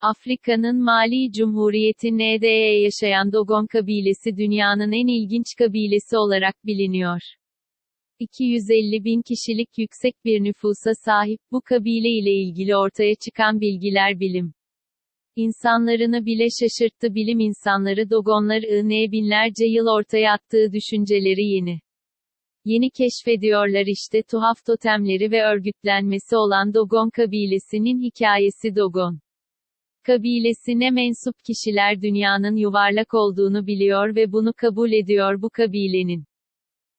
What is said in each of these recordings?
Afrika'nın Mali Cumhuriyeti ND'ye yaşayan Dogon kabilesi dünyanın en ilginç kabilesi olarak biliniyor. 250 bin kişilik yüksek bir nüfusa sahip bu kabile ile ilgili ortaya çıkan bilgiler bilim. İnsanlarını bile şaşırttı bilim insanları Dogonlar ne binlerce yıl ortaya attığı düşünceleri yeni. Yeni keşfediyorlar işte tuhaf totemleri ve örgütlenmesi olan Dogon kabilesinin hikayesi Dogon. Kabilesine mensup kişiler dünyanın yuvarlak olduğunu biliyor ve bunu kabul ediyor bu kabilenin.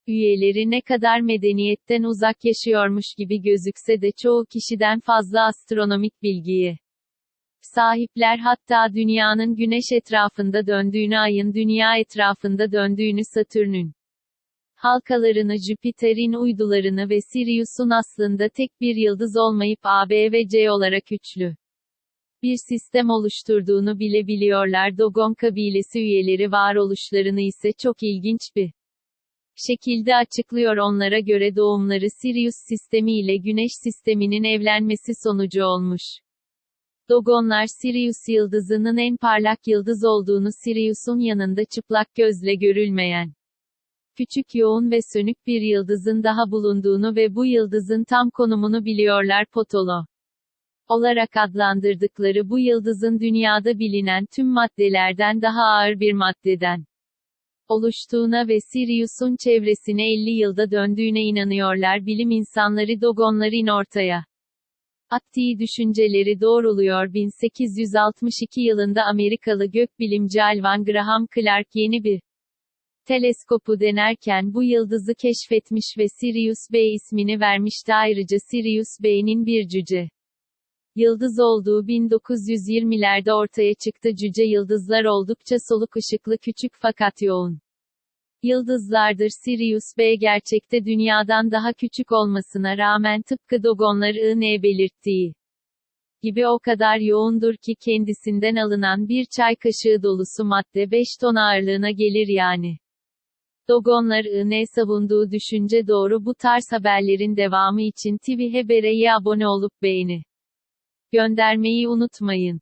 Üyeleri ne kadar medeniyetten uzak yaşıyormuş gibi gözükse de çoğu kişiden fazla astronomik bilgiye sahipler hatta dünyanın güneş etrafında döndüğünü ayın dünya etrafında döndüğünü Satürn'ün halkalarını Jüpiter'in uydularını ve Sirius'un aslında tek bir yıldız olmayıp A, B ve C olarak üçlü bir sistem oluşturduğunu bile biliyorlar. Dogon kabilesi üyeleri varoluşlarını ise çok ilginç bir şekilde açıklıyor onlara göre doğumları Sirius sistemi ile Güneş sisteminin evlenmesi sonucu olmuş. Dogonlar Sirius yıldızının en parlak yıldız olduğunu Sirius'un yanında çıplak gözle görülmeyen küçük yoğun ve sönük bir yıldızın daha bulunduğunu ve bu yıldızın tam konumunu biliyorlar Potolo olarak adlandırdıkları bu yıldızın dünyada bilinen tüm maddelerden daha ağır bir maddeden oluştuğuna ve Sirius'un çevresine 50 yılda döndüğüne inanıyorlar. Bilim insanları Dogonların ortaya attığı düşünceleri doğruluyor. 1862 yılında Amerikalı gökbilimci Alvan Graham Clark yeni bir teleskopu denerken bu yıldızı keşfetmiş ve Sirius B ismini vermişti. Ayrıca Sirius B'nin bir cüce yıldız olduğu 1920'lerde ortaya çıktı cüce yıldızlar oldukça soluk ışıklı küçük fakat yoğun. Yıldızlardır Sirius B gerçekte dünyadan daha küçük olmasına rağmen tıpkı Dogonlar I.N. belirttiği gibi o kadar yoğundur ki kendisinden alınan bir çay kaşığı dolusu madde 5 ton ağırlığına gelir yani. Dogonlar I.N. savunduğu düşünce doğru bu tarz haberlerin devamı için TV Haber'e abone olup beğeni göndermeyi unutmayın.